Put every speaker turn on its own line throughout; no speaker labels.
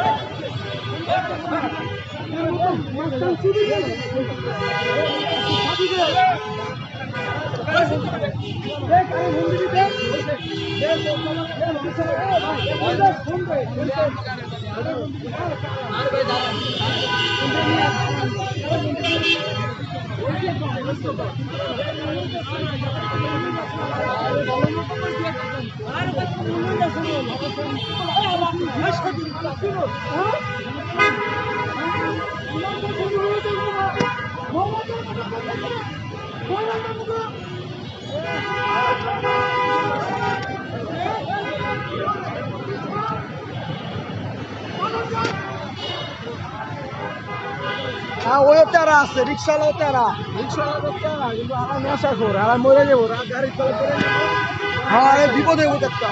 আর হ্যাঁ ওই তেরা আছে, রিক্সাওয়ালাও তেরা রিক্সাওয়ালাও তেরা, কিন্তু আর নেশা খোর আর মরে যাব গাড়ি চলে যাব। হ্যাঁ বিপদ হইব একটা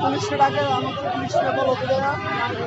পুলিশকে ডাকে আমাকে পুলিশকে বলো তোরা না না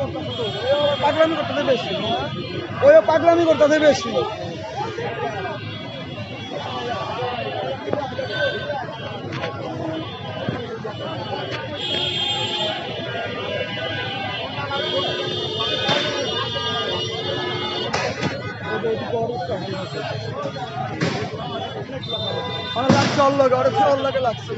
করতেছে তো ওই পাগলামি করতেছে বেশি। ওই বেশি। অনেক লাগছে অল্লগে অনেক অল্লগে লাগছে।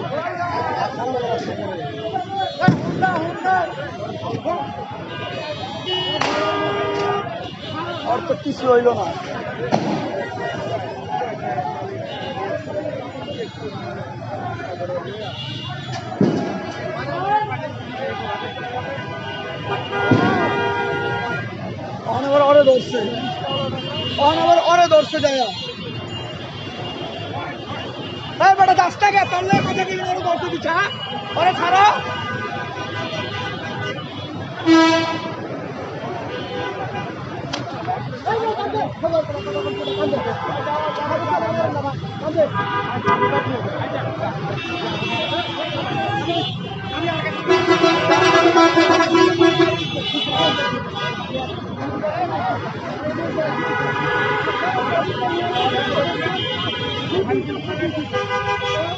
তো কিছু হইল না। অনেক অরে ধরছে। অনেক অরে ধরছে যায় বেটা দশ টাকা তললে কথা কি ধরতে দিচ্ছা ওরে ছাড়ো। তাহলে যাও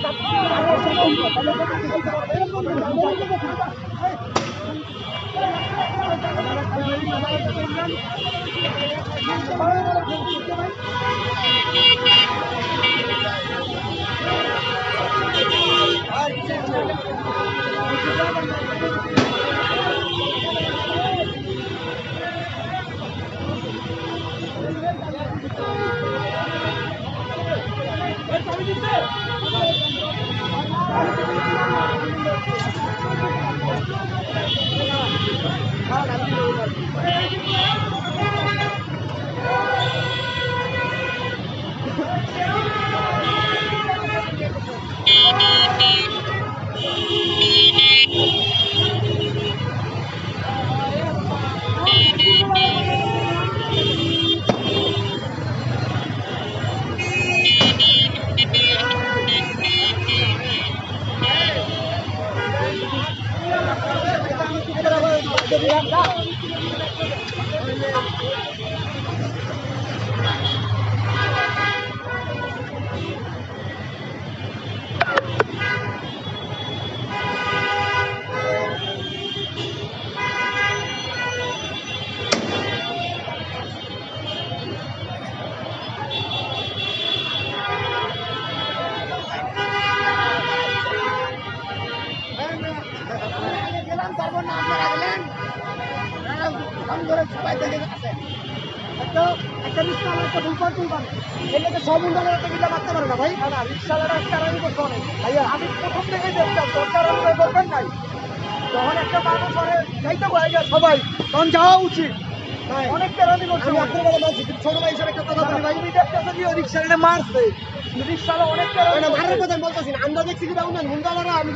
না তুমি Thank you. সব উন্ডালের একটা গিলা মারতে পারে না ভাই
না না রিক্সাওয়ালারা কারানি করতে অনেক ভাইয়া আমি প্রথম থেকেই দেখতাম দরকার অনুযায়ী করবেন নাই যখন একটা মানুষ মানে যাইতে পারে সবাই তখন যাওয়া উচিত অনেক কেরানি করছে
আমি আপনার কথা বলছি ছোট ভাই হিসেবে একটা কথা বলি ভাই
তুমি দেখতেছো কি রিক্সাওয়ালা মারছে রিক্সাওয়ালা অনেক কেরানি
না, মারার কথা বলতেছি না আমরা দেখছি কি উন্নয়ন হুন্ডালারা আমি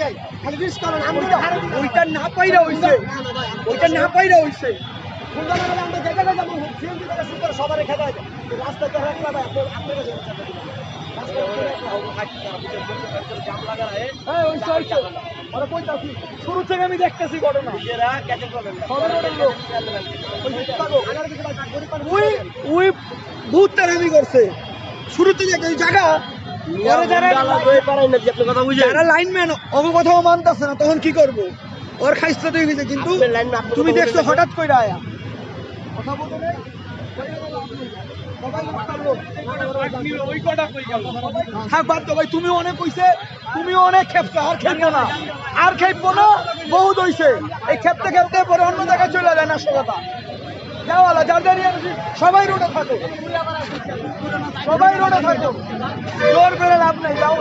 যাই খালি রিস্ক করেন আমরা হারে
ওইটা না পাইরা হইছে ওইটা না পাইরা হইছে
হুন্ডালারা আমরা সিএনজি থেকে শুরু করে সবার খেতে হয় রাস্তা তো রাখলা ভাই আপনার আপনার কাছে
হ্যাঁ ওইছে ওইছে ওরা কইতাছি শুরু থেকে আমি দেখতেছি ঘটনা ওই করো। ভূত তারামি করছে শুরু থেকে ওই জায়গা যারা লাইনম্যান কথাও মানতেছে না তখন কি করব ওর গেছে কিন্তু তুমি দেখছ হঠাৎ কইরা আয়া তুমি অনেক হইছে তুমি অনেক খেপছো, আর খেলব না। আর খেপবো না, বহুত হইছে। এই খেপতে খেপতে পরে অন্য জায়গায় চলে যায় না সোজাটা যাওয়ালা যার সবাই রোডে থাকো। সবাই রোডে থাকো। জোর করে লাভ নাই, যাও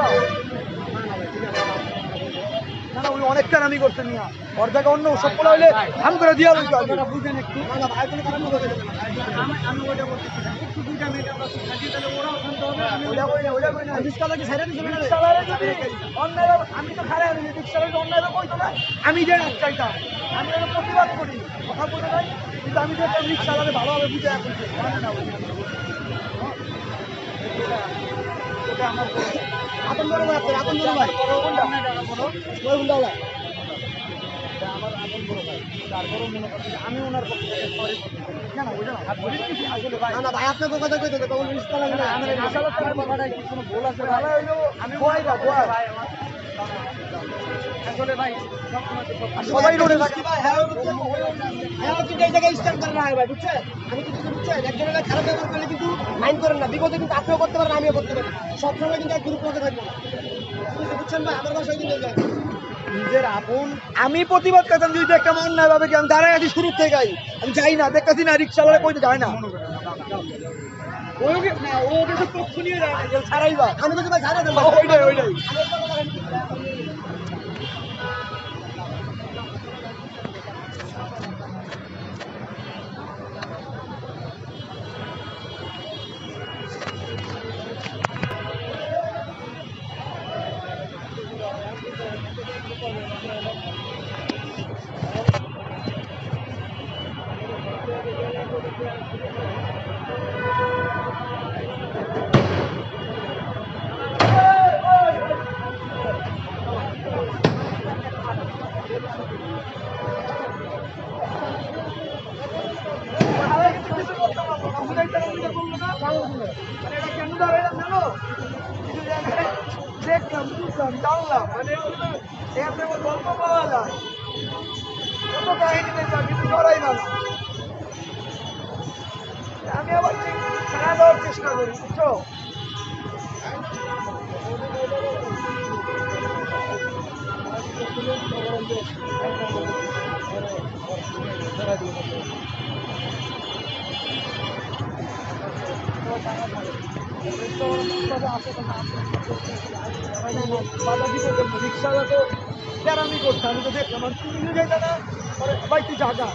অনেক টানামি করছে নিয়া ওর জায়গা অন্য সব পোলা হইলে হাম করে দিয়া হবে। বুঝেন একটু। আমি আমি রিক্সাওয়ালাকে আমি যে চাইতাম আমি প্রতিবাদ করি কথা বলে নাই কিন্তু আমি যে একটা রিক্সাওয়ালারে ভালোভাবে বুঝে এখন না এটা আমার
আপন বড় ভাই আপনার আপন বড় ভাই? ওই হুন্ডালা
এটা আমার আপন বড় ভাই তারপরেও মনে করছি আমি ওনার পক্ষে সরি না। না ওইটা না হাত ধরে দিয়েছি আসলে ভাই।
না না ভাই আপনাকে কথা কইতে তো কোন রিস্ক না
আমি কি কোনো ভুল আছে ভাই সবাই রোডে থাকে
ভাই হ্যাঁ হ্যাঁ কিন্তু এই জায়গায় স্ট্যান্ড করে না ভাই বুঝছেন আমি কিন্তু বুঝছেন একজনের খারাপ ব্যবহার করলে কিন্তু মাইন্ড করেন না বিপদে কিন্তু আপনিও করতে পারেন আমিও করতে পারি সবসময় কিন্তু এক গ্রুপ লোকে থাকব না বুঝছেন ভাই আমার বাসায় কিন্তু
নিজের আপন আমি প্রতিবাদ করতাম যদি একটা মন না ভাবে কি আমি দাঁড়াই আছি শুরু থেকে আমি যাই না দেখতেছি না রিক্সাওয়ালা কইতে যায় না ছাড়াই বা
আমি কিন্তু ভাই ছাড়া দেবো
ওইটাই ওইটাই চেষ্টা করি বুঝছ রিক্সাওয়ালা তো তেরামি করছে আমি তো দেখলাম, আর তুমি যাইতে না। ভাই তুই জাগা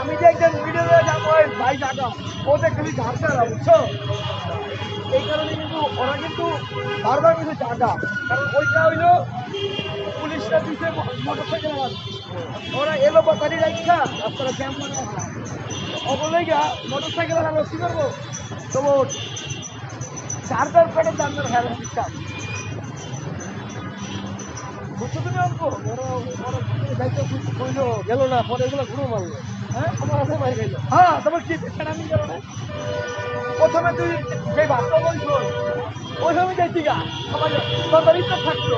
আমি যে একজন ভিডিও যাব ওই ভাই জাগা ও যে খালি ঝাড়তে বুঝছ এই কারণে কিন্তু ওরা কিন্তু বারবার কিন্তু জাগা কারণ ওইটা হইল পুলিশরা দিতে মোটর সাইকেল ওরা এলো বাতারি রাখা রাস্তাটা জ্যাম করে রাখা অবলেই গা মোটর সাইকেল আর কি করব তোমার চার্জার প্যাডের দাম ধরে হ্যাঁ বুঝছ তুমি অঙ্ক ওরা ওরা দায়িত্ব কইলো গেল না পরে এগুলো ঘুরো মারলো হ্যাঁ আমার হ্যাঁ তোমার কি আমি গেল না প্রথমে তুই যে ভাবটা বলছো ওই সময় যাইতি গা সবার ইচ্ছা থাকতো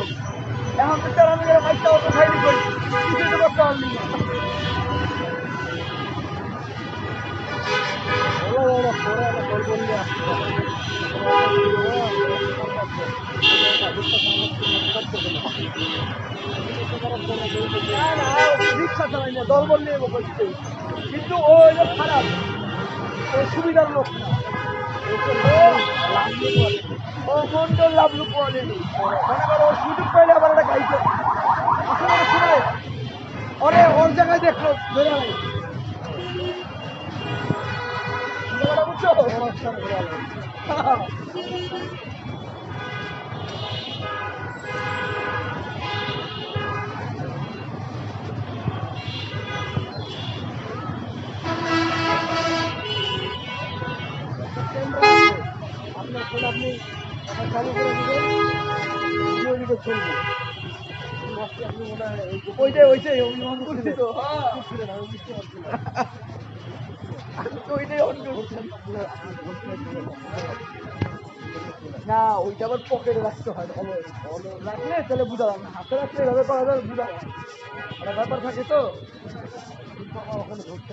এখন তো তার আমি বাইকটা অত খাইনি করি কিছু তো করতে পারলি না বললে বলছে কিন্তু ও হলো খারাপ। ও সুবিধার লোক। না ও মন্ডল লাভলু কোয়ালিটি মনে করো সুযোগ পাইলে আবার একটা গাইছে আসলে শুনে ওরে ওর জায়গায় দেখল বুঝছ হ্যাঁ। আপনি চালু করে দিবেন ভিডিও চলবে। ওইটাই ওইটাই অভিমান করছি তো। ওইটাই অন না, ওইটা আবার পকেটে রাখতে হয় রাখলে তাহলে বুঝা যাবে হাতে রাখলে এভাবে করা যাবে বুঝা একটা ব্যাপার থাকে তো। ওখানে ধরতে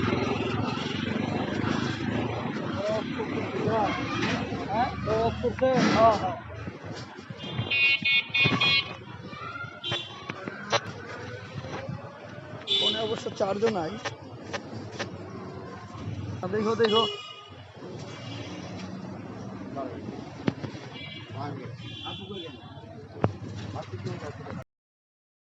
उससे हाँ हाँ फ़ोन आई देखो देखो।